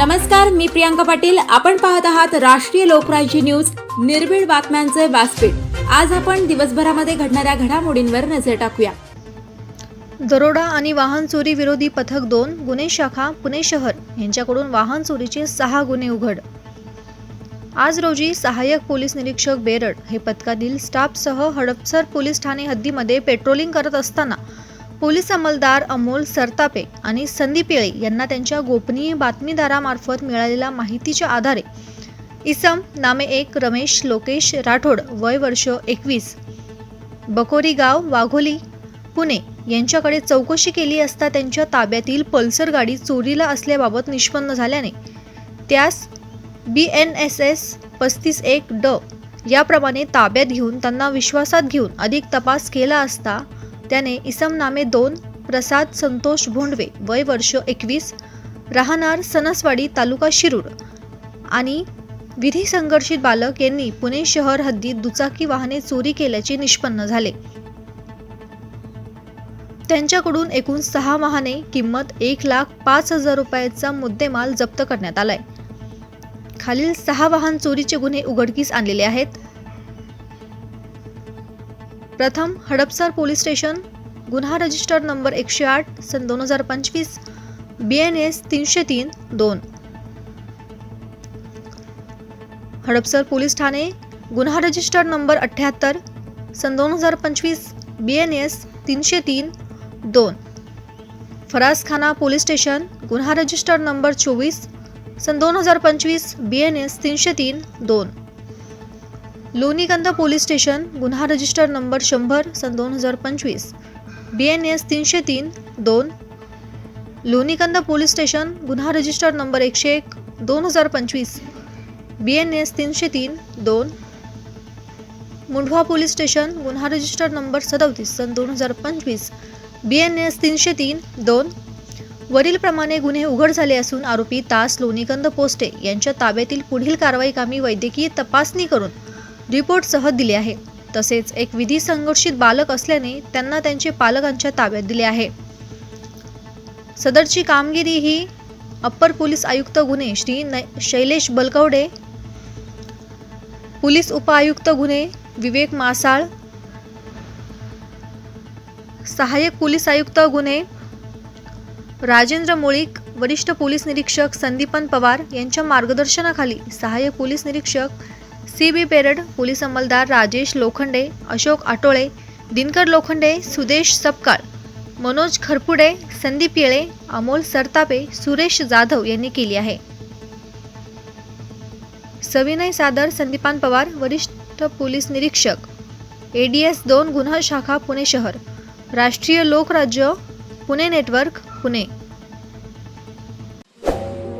नमस्कार मी प्रियांका पाटील. आपण पाहत आहात राष्ट्रीय लोकराज्य न्यूज. निर्भीड बातम्यांचे व्यासपीठ. आज आपण दिवसभरामध्ये घडणाऱ्या घडामोडींवर नजर टाकूया. दरोडा आणि वाहन चोरी विरोधी पथक दोन गुन्हे शाखा पुणे शहर. यांच्याकडून वाहन चोरीचे सहा गुन्हे उघड. आज रोजी सहाय्यक पोलीस निरीक्षक बेरड हे पथकातील स्टाफसह हडपसर पोलीस ठाणे हद्दीमध्ये पेट्रोलिंग करत असताना पोलीस अंमलदार अमोल सरतापे आणि संदीप येळे यांना त्यांच्या गोपनीय बातमीदारामार्फत मिळालेल्या माहितीच्या आधारे. इसम नामे एक रमेश लोकेश राठोड वय वर्ष एकवीस. बकोरी गाव वाघोली पुणे यांच्याकडे चौकशी केली असता त्यांच्या ताब्यातील पल्सर गाडी चोरीला असल्याबाबत निष्पन्न झाल्याने त्यास बी एन एस एस पस्तीस एक ड याप्रमाणे ताब्यात घेऊन त्यांना विश्वासात घेऊन अधिक तपास केला असता त्याने इसम नामे दोन प्रसाद संतोष भोंडवे वय वर्ष एकवीस राहणार सनसवाडी तालुका शिरूर आणि विधी संघर्षित बालक यांनी पुणे शहर हद्दीत दुचाकी वाहने चोरी केल्याचे निष्पन्न झाले. त्यांच्याकडून एकूण सहा वाहने किंमत एक लाख पाच हजार रुपयाचा मुद्देमाल जप्त करण्यात आलाय. खालील सहा वाहन चोरीचे गुन्हे उघडकीस आणलेले आहेत. प्रथम हडपसर पोलीस स्टेशन गुन्हा रजिस्टर नंबर एकशे आठ सन दोन हजार पंचवीस बी एन एस तीनशे तीन दोन. हडपसर पोलीस ठाणे गुन्हा रजिस्टर नंबर अठ्ठ्याहत्तर सन दोन हजार पंचवीस बी एन एस तीनशे तीन दोन. फरासखाना पोलीस स्टेशन गुन्हा रजिस्टर नंबर चोवीस सन दोन हजार पंचवीस बी एन एस तीनशे तीन दोन. लोणीगंध पोलीस स्टेशन गुन्हा रजिस्टर नंबर शंभर सन दोन हजार पंचवीस. बी एन एस तीनशे तीन दोन. लोणीगंध पोलीस स्टेशन गुन्हा रजिस्टर नंबर एकशे एक दोन हजार पंचवीस. बी एन एस तीनशे तीन दोन. मुंढवा पोलीस स्टेशन गुन्हा रजिस्टर नंबर सदोतीस सन दोन हजार पंचवीस. बी एन एस तीनशे तीन दोन. वरीलप्रमाणे गुन्हे उघड झाले असून आरोपी तास लोणीकंद पोस्टे यांच्या ताब्यातील पुढील कारवाई कामी वैद्यकीय तपासणी करून रिपोर्टसह दिले आहे. तसेच एक विधी संघर्षित बालक असल्याने त्यांना त्यांचे पालकांच्या ताब्यात दिले आहे. सदरची कामगिरी ही अप्पर पोलीस आयुक्त गुन्हे श्री शैलेश बलकवडे पोलीस उपआयुक्त गुन्हे विवेक मासाळ सहाय्यक पोलीस आयुक्त गुन्हे राजेंद्र मुळीक वरिष्ठ पोलीस निरीक्षक संदीपन पवार यांच्या मार्गदर्शनाखाली सहाय्यक पोलीस निरीक्षक सी बी पेरड पोलीस अंमलदार राजेश लोखंडे अशोक आटोळे दिनकर लोखंडे सुदेश सपकाळ मनोज खरपुडे संदीप येळे अमोल सरतापे सुरेश जाधव यांनी केली आहे. सविनय सादर संदीपान पवार वरिष्ठ पोलीस निरीक्षक एडीएस दोन गुन्हा शाखा पुणे शहर राष्ट्रीय लोकराज्य पुणे नेटवर्क पुणे.